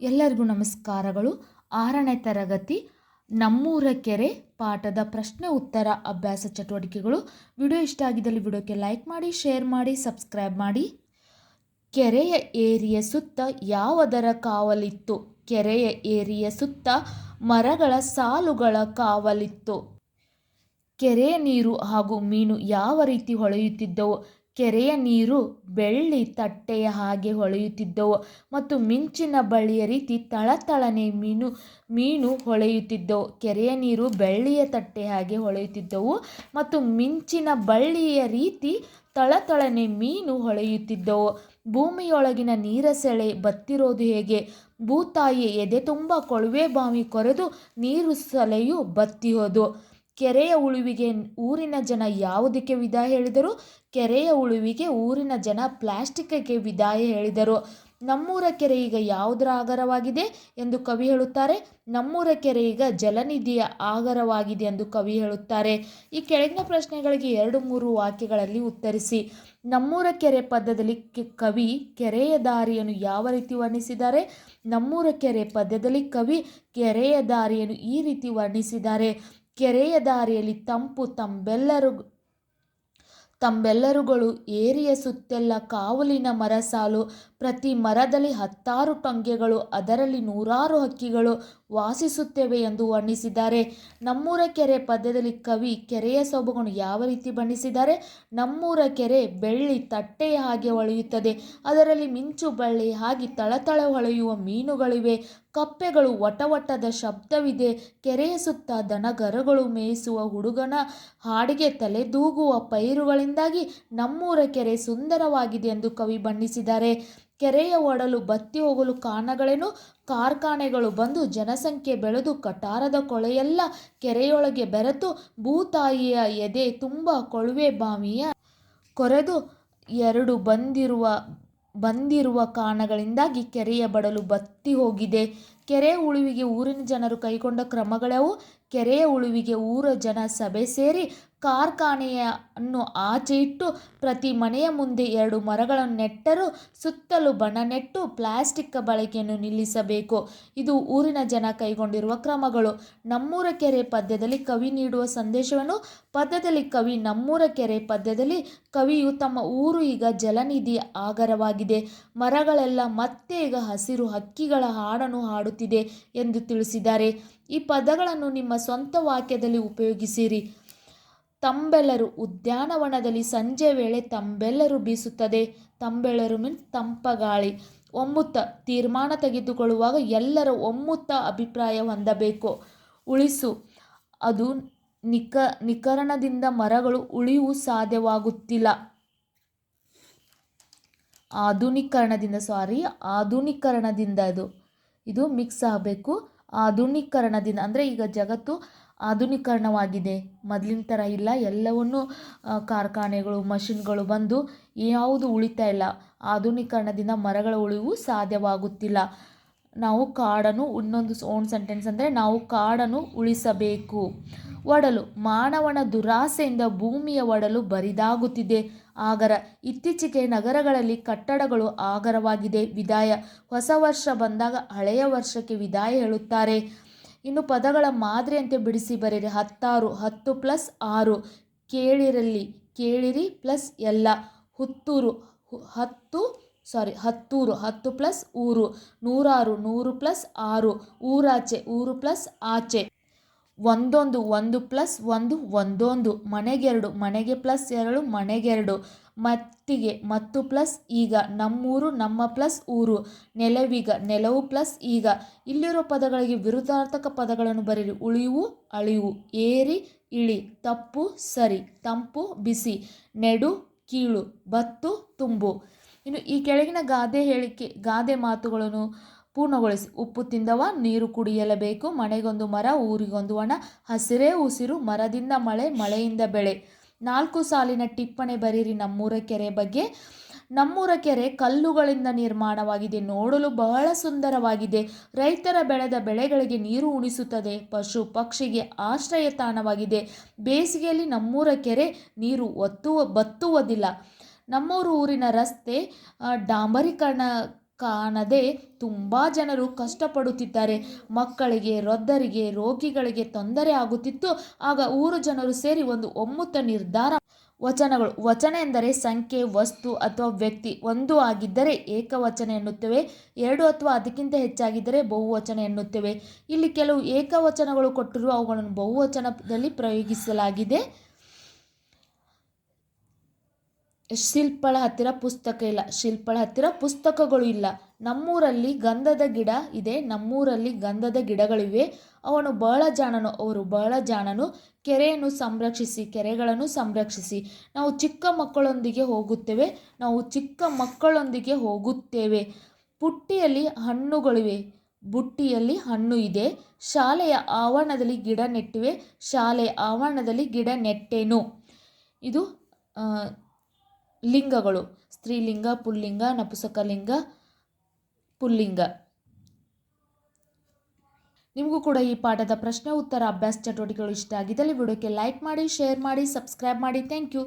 ಎಲ್ಲರಿಗೂ ನಮಸ್ಕಾರಗಳು. ಆರನೇ ತರಗತಿ, ನಮ್ಮೂರ ಕೆರೆ ಪಾಠದ ಪ್ರಶ್ನೆ ಉತ್ತರ ಅಭ್ಯಾಸ ಚಟುವಟಿಕೆಗಳು. ವಿಡಿಯೋ ಇಷ್ಟ ಆಗಿದ್ದಲ್ಲಿ ವಿಡಿಯೋಕ್ಕೆ ಲೈಕ್ ಮಾಡಿ, ಶೇರ್ ಮಾಡಿ, ಸಬ್ಸ್ಕ್ರೈಬ್ ಮಾಡಿ. ಕೆರೆಯ ಏರಿಯ ಸುತ್ತ ಯಾವುದರ ಕಾವಲಿತ್ತು? ಕೆರೆಯ ಏರಿಯ ಸುತ್ತ ಮರಗಳ ಸಾಲುಗಳ ಕಾವಲಿತ್ತು? ಕೆರೆಯ ನೀರು ಹಾಗೂ ಮೀನು ಯಾವ ರೀತಿ ಹೊಳೆಯುತ್ತಿದ್ದವು? ಕೆರೆಯ ನೀರು ಬೆಳ್ಳಿ ತಟ್ಟೆಯ ಹಾಗೆ ಹೊಳೆಯುತ್ತಿದ್ದವು ಮತ್ತು ಮಿಂಚಿನ ಬಳ್ಳಿಯ ರೀತಿ ತಳತಳನೆ ಮೀನು ಮೀನು ಹೊಳೆಯುತ್ತಿದ್ದವು. ಕೆರೆಯ ನೀರು ಬೆಳ್ಳಿಯ ತಟ್ಟೆ ಹಾಗೆ ಹೊಳೆಯುತ್ತಿದ್ದವು ಮತ್ತು ಮಿಂಚಿನ ಬಳ್ಳಿಯ ರೀತಿ ತಳತಳನೆ ಮೀನು ಹೊಳೆಯುತ್ತಿದ್ದವು. ಭೂಮಿಯೊಳಗಿನ ನೀರ ಸೆಳೆ ಬತ್ತಿರೋದು ಹೇಗೆ? ಭೂತಾಯಿ ಎದೆ ತುಂಬ ಕೊಳವೆ ಬಾವಿ ಕೊರೆದು ನೀರು ಸಲೆಯು ಬತ್ತಿ ಹೋದು ಕೆರೆಯ ಉಳುವಿಗೆ ಊರಿನ ಜನ ಯಾವುದಕ್ಕೆ ವಿದಾಯ ಹೇಳಿದರು? ಕೆರೆಯ ಉಳುವಿಗೆ ಊರಿನ ಜನ ಪ್ಲಾಸ್ಟಿಕ್ಗೆ ವಿದಾಯ ಹೇಳಿದರು. ನಮ್ಮೂರ ಕೆರೆ ಈಗ ಯಾವುದರ ಆಗರವಾಗಿದೆ ಎಂದು ಕವಿ ಹೇಳುತ್ತಾರೆ. ನಮ್ಮೂರ ಕೆರೆ ಈಗ ಜಲನಿಧಿಯ ಆಗರವಾಗಿದೆ ಎಂದು ಕವಿ ಹೇಳುತ್ತಾರೆ. ಈ ಕೆಳಗಿನ ಪ್ರಶ್ನೆಗಳಿಗೆ ಎರಡು ಮೂರು ವಾಕ್ಯಗಳಲ್ಲಿ ಉತ್ತರಿಸಿ. ನಮ್ಮೂರ ಕೆರೆ ಪದ್ಯದಲ್ಲಿ ಕವಿ ಕೆರೆಯ ದಾರಿಯನ್ನು ಯಾವ ರೀತಿ ವರ್ಣಿಸಿದ್ದಾರೆ? ನಮ್ಮೂರ ಕೆರೆ ಪದ್ಯದಲ್ಲಿ ಕವಿ ಕೆರೆಯ ದಾರಿಯನ್ನು ಈ ರೀತಿ ವರ್ಣಿಸಿದ್ದಾರೆ. ಕೆರೆಯ ದಾರಿಯಲ್ಲಿ ತಂಪು ತಂಬೆಲ್ಲರು, ತಂಬೆಲ್ಲರುಗಳು ಏರಿಯ ಸುತ್ತೆಲ್ಲ ಕಾವಲಿನ ಮರಸಾಲು ಪ್ರತಿ ಮರದಲ್ಲಿ ಹತ್ತಾರು ಟೊಂಗೆಗಳು ಅದರಲ್ಲಿ ನೂರಾರು ಹಕ್ಕಿಗಳು ವಾಸಿಸುತ್ತವೆ ಎಂದು ವರ್ಣಿಸಿದ್ದಾರೆ. ನಮ್ಮೂರ ಕೆರೆ ಪದ್ಯದಲ್ಲಿ ಕವಿ ಕೆರೆಯ ಸೊಬಗನ್ನು ಯಾವ ರೀತಿ ಬಣ್ಣಿಸಿದ್ದಾರೆ? ನಮ್ಮೂರ ಕೆರೆ ಬೆಳ್ಳಿ ತಟ್ಟೆಯ ಹಾಗೆ ಹೊಳೆಯುತ್ತದೆ ಅದರಲ್ಲಿ ಮಿಂಚು ಬಳ್ಳಿ ಹಾಗೆ ತಳತಳ ಹೊಳೆಯುವ ಮೀನುಗಳಿವೆ. ಕಪ್ಪೆಗಳು ವಟವಟದ ಶಬ್ದವಿದೆ. ಕೆರೆಯ ಸುತ್ತ ದನಗರಗಳು ಮೇಯಿಸುವ ಹುಡುಗನ ಹಾಡಿಗೆ ತಲೆದೂಗುವ ಪೈರುಗಳಿಂದಾಗಿ ನಮ್ಮೂರ ಕೆರೆ ಸುಂದರವಾಗಿದೆ ಎಂದು ಕವಿ ಬಣ್ಣಿಸಿದ್ದಾರೆ. ಕೆರೆಯ ಒಡಲು ಬತ್ತಿ ಹೋಗಲು ಕಾರಣಗಳೇನು? ಕಾರ್ಖಾನೆಗಳು ಬಂದು ಜನಸಂಖ್ಯೆ ಬೆಳೆದು ಕಟಾರದ ಕೊಳೆಯೆಲ್ಲ ಕೆರೆಯೊಳಗೆ ಬೆರೆತು ಭೂತಾಯಿಯ ಎದೆ ತುಂಬ ಕೊಳುವೆ ಬಾವಿಯ ಕೊರೆದು ಎರಡು ಬಂದಿರುವ ಬಂದಿರುವ ಕಾರಣಗಳಿಂದಾಗಿ ಕೆರೆಯ ಬಡಲು ಬತ್ತಿ ಹೋಗಿದೆ. ಕೆರೆ ಉಳುವಿಗೆ ಊರಿನ ಜನರು ಕೈಗೊಂಡ ಕ್ರಮಗಳವು ಕೆರೆಯ ಉಳುವಿಗೆ ಊರ ಜನ ಸಭೆ ಸೇರಿ ಕಾರ್ಖಾನೆಯನ್ನು ಆಚೆ ಇಟ್ಟು ಪ್ರತಿ ಮನೆಯ ಮುಂದೆ ಎರಡು ಮರಗಳನ್ನು ನೆಟ್ಟರು ಸುತ್ತಲೂ ಬಣ ನೆಟ್ಟು ಪ್ಲಾಸ್ಟಿಕ್ ಬಳಕೆಯನ್ನು ನಿಲ್ಲಿಸಬೇಕು. ಇದು ಊರಿನ ಜನ ಕೈಗೊಂಡಿರುವ ಕ್ರಮಗಳು. ನಮ್ಮೂರ ಕೆರೆ ಪದ್ಯದಲ್ಲಿ ಕವಿ ನೀಡುವ ಸಂದೇಶವನ್ನು ಪದ್ಯದಲ್ಲಿ ಕವಿ ನಮ್ಮೂರ ಕೆರೆ ಪದ್ಯದಲ್ಲಿ ಕವಿಯು ತಮ್ಮ ಊರು ಈಗ ಜಲನಿಧಿ ಆಗರವಾಗಿದೆ. ಮರಗಳೆಲ್ಲ ಮತ್ತೆ ಈಗ ಹಸಿರು ಹಕ್ಕಿಗಳ ಹಾಡನ್ನು ಹಾಡುತ್ತಿದೆ ಎಂದು ತಿಳಿಸಿದ್ದಾರೆ. ಈ ಪದಗಳನ್ನು ನಿಮ್ಮ ಸ್ವಂತ ವಾಕ್ಯದಲ್ಲಿ ಉಪಯೋಗಿಸಿರಿ. ತಂಬೆಲ್ಲರು ಉದ್ಯಾನವನದಲ್ಲಿ ಸಂಜೆ ವೇಳೆ ತಂಬೆಲ್ಲರು ಬೀಸುತ್ತದೆ. ತಂಬೆಲ್ಲರು ಮೀನ್ಸ್ ತಂಪಗಾಳಿ. ಒಮ್ಮುತ್ತ ತೀರ್ಮಾನ ತೆಗೆದುಕೊಳ್ಳುವಾಗ ಎಲ್ಲರ ಒಮ್ಮುತ್ತ ಅಭಿಪ್ರಾಯ ಹೊಂದಬೇಕು. ಉಳಿಸು. ಅದು ನಿಕ ನಿಕರಣದಿಂದ ಮರಗಳು ಉಳಿವು ಸಾಧ್ಯವಾಗುತ್ತಿಲ್ಲ. ಆಧುನೀಕರಣದಿಂದ ಸಾರಿ ಆಧುನೀಕರಣದಿಂದ ಅದು, ಇದು ಮಿಕ್ಸ್ ಆಗಬೇಕು. ಆಧುನೀಕರಣದಿಂದ, ಅಂದರೆ ಈಗ ಜಗತ್ತು ಆಧುನೀಕರಣವಾಗಿದೆ. ಮೊದಲಿನ ಥರ ಇಲ್ಲ. ಎಲ್ಲವನ್ನೂ ಕಾರ್ಖಾನೆಗಳು, ಮಷಿನ್ಗಳು ಬಂದು ಯಾವುದು ಉಳಿತಾ ಇಲ್ಲ. ಆಧುನೀಕರಣದಿಂದ ಮರಗಳ ಉಳಿವು ಸಾಧ್ಯವಾಗುತ್ತಿಲ್ಲ. ನಾವು ಕಾಡನ್ನು ಇನ್ನೊಂದು ಓನ್ ಸೆಂಟೆನ್ಸ್ ಅಂದರೆ ನಾವು ಕಾಡನ್ನು ಉಳಿಸಬೇಕು. ಒಡಲು, ಮಾನವನ ದುರಾಸೆಯಿಂದ ಭೂಮಿಯ ಒಡಲು ಬರಿದಾಗುತ್ತಿದೆ. ಆಗರ, ಇತ್ತೀಚೆಗೆ ನಗರಗಳಲ್ಲಿ ಕಟ್ಟಡಗಳು ಆಗರವಾಗಿದೆ. ವಿದಾಯ. ಹೊಸ ವರ್ಷ ಬಂದಾಗ ಹಳೆಯ ವರ್ಷಕ್ಕೆ ವಿದಾಯ ಹೇಳುತ್ತಾರೆ. ಇನ್ನು ಪದಗಳ ಮಾದರಿಯಂತೆ ಬಿಡಿಸಿ ಬರೀರಿ ಹತ್ತಾರು, ಹತ್ತು ಪ್ಲಸ್ ಆರು. ಕೇಳಿರಲಿ, ಕೇಳಿರಿ ಪ್ಲಸ್ ಎಲ್ಲ. ಹುತ್ತೂರು ಹತ್ತು ಸಾರಿ ಹತ್ತೂರು, ಹತ್ತು ಪ್ಲಸ್ ಊರು. ನೂರಾರು, ನೂರು ಪ್ಲಸ್ ಆರು. ಊರಾಚೆ, ಊರು ಪ್ಲಸ್ ಆಚೆ. ಒಂದೊಂದು, ಒಂದು ಪ್ಲಸ್ ಒಂದು, ಒಂದೊಂದು. ಮನೆಗೆರಡು ಮನೆಗೆ ಪ್ಲಸ್ ಎರಡು ಮನೆಗೆರಡು ಮತ್ತಿಗೆ ಮತ್ತು ಪ್ಲಸ್ ಈಗ. ನಮ್ಮೂರು, ನಮ್ಮ ಪ್ಲಸ್ ಊರು. ನೆಲವೀಗ, ನೆಲವು ಪ್ಲಸ್ ಈಗ. ಇಲ್ಲಿರೋ ಪದಗಳಿಗೆ ವಿರುದ್ಧಾರ್ಥಕ ಪದಗಳನ್ನು ಬರೀರಿ. ಉಳಿವು, ಅಳಿವು. ಏರಿ, ಇಳಿ. ತಪ್ಪು, ಸರಿ. ತಂಪು, ಬಿಸಿ. ನೆಡು, ಕೀಳು. ಬತ್ತು, ತುಂಬು. ಇನ್ನು ಈ ಕೆಳಗಿನ ಗಾದೆ ಹೇಳಿಕೆ, ಗಾದೆ ಮಾತುಗಳನ್ನು ಪೂರ್ಣಗೊಳಿಸಿ. ಉಪ್ಪು ತಿಂದವ, ನೀರು ಕುಡಿಯಲೇಬೇಕು. ಮನೆಗೊಂದು ಮರ, ಊರಿಗೊಂದು ಹಣ ಹಸಿರೇ ಉಸಿರು, ಮರದಿಂದ ಮಳೆ, ಮಳೆಯಿಂದ ಬೆಳೆ. ನಾಲ್ಕು ಸಾಲಿನ ಟಿಪ್ಪಣಿ ಬರೀರಿ ನಮ್ಮೂರ ಕೆರೆ ಬಗ್ಗೆ. ನಮ್ಮೂರ ಕೆರೆ ಕಲ್ಲುಗಳಿಂದ ನಿರ್ಮಾಣವಾಗಿದೆ. ನೋಡಲು ಬಹಳ ಸುಂದರವಾಗಿದೆ. ರೈತರ ಬೆಳೆದ ಬೆಳೆಗಳಿಗೆ ನೀರು ಉಣಿಸುತ್ತದೆ. ಪಶು ಪಕ್ಷಿಗೆ ಆಶ್ರಯ ತಾಣವಾಗಿದೆ. ಬೇಸಿಗೆಯಲ್ಲಿ ನಮ್ಮೂರ ಕೆರೆ ನೀರು ಒತ್ತುವ, ಬತ್ತುವುದಿಲ್ಲ. ನಮ್ಮೂರು ಊರಿನ ರಸ್ತೆ ಡಾಂಬರೀಕರಣ ಕಾಣದೆ ತುಂಬ ಜನರು ಕಷ್ಟಪಡುತ್ತಿದ್ದಾರೆ. ಮಕ್ಕಳಿಗೆ, ವೃದ್ಧರಿಗೆ, ರೋಗಿಗಳಿಗೆ ತೊಂದರೆ ಆಗುತ್ತಿತ್ತು. ಆಗ ಊರು ಜನರು ಸೇರಿ ಒಂದು ಒಮ್ಮುತ್ತ ನಿರ್ಧಾರ ವಚನಗಳು, ವಚನ ಎಂದರೆ ಸಂಖ್ಯೆ, ವಸ್ತು ಅಥವಾ ವ್ಯಕ್ತಿ ಒಂದು ಆಗಿದ್ದರೆ ಏಕವಚನ ಎನ್ನುತ್ತೇವೆ. ಎರಡು ಅಥವಾ ಅದಕ್ಕಿಂತ ಹೆಚ್ಚಾಗಿದ್ದರೆ ಬಹುವಚನ ಎನ್ನುತ್ತೇವೆ. ಇಲ್ಲಿ ಕೆಲವು ಏಕವಚನಗಳು ಕೊಟ್ಟಿರುವ ಅವುಗಳನ್ನು ಬಹುವಚನದಲ್ಲಿ ಪ್ರಯೋಗಿಸಲಾಗಿದೆ. ಶಿಲ್ಪಳ ಹತ್ತಿರ ಪುಸ್ತಕ ಇಲ್ಲ. ಶಿಲ್ಪಳ ಹತ್ತಿರ ಪುಸ್ತಕಗಳು ಇಲ್ಲ. ನಮ್ಮೂರಲ್ಲಿ ಗಂಧದ ಗಿಡ ಇದೆ. ನಮ್ಮೂರಲ್ಲಿ ಗಂಧದ ಗಿಡಗಳಿವೆ. ಅವನು ಬಹಳ ಜಾಣನು. ಅವರು ಬಹಳ ಜಾಣನು. ಕೆರೆಯನ್ನು ಸಂರಕ್ಷಿಸಿ, ಕೆರೆಗಳನ್ನು ಸಂರಕ್ಷಿಸಿ. ನಾವು ಚಿಕ್ಕ ಮಕ್ಕಳೊಂದಿಗೆ ಹೋಗುತ್ತೇವೆ. ನಾವು ಚಿಕ್ಕ ಮಕ್ಕಳೊಂದಿಗೆ ಹೋಗುತ್ತೇವೆ. ಪುಟ್ಟಿಯಲ್ಲಿ ಹಣ್ಣುಗಳಿವೆ. ಬುಟ್ಟಿಯಲ್ಲಿ ಹಣ್ಣು ಇದೆ. ಶಾಲೆಯ ಆವರಣದಲ್ಲಿ ಗಿಡ ನೆಟ್ಟಿವೆ. ಶಾಲೆಯ ಆವರಣದಲ್ಲಿ ಗಿಡ ನೆಟ್ಟೆನು. ಇದು ಲಿಂಗಗಳು. ಸ್ತ್ರೀಲಿಂಗ, ಪುಲ್ಲಿಂಗ, ನಪುಸಕಲಿಂಗ, ಪುಲ್ಲಿಂಗ. ನಿಮಗೂ ಕೂಡ ಈ ಪಾಠದ ಪ್ರಶ್ನೆ, ಉತ್ತರ, ಅಭ್ಯಾಸ ಚಟುವಟಿಕೆಗಳು ಇಷ್ಟ ಆಗಿದ್ದಲ್ಲಿ ವಿಡಿಯೋಕ್ಕೆ ಲೈಕ್ ಮಾಡಿ ಶೇರ್ ಮಾಡಿ ಸಬ್ಸ್ಕ್ರೈಬ್ ಮಾಡಿ. Thank you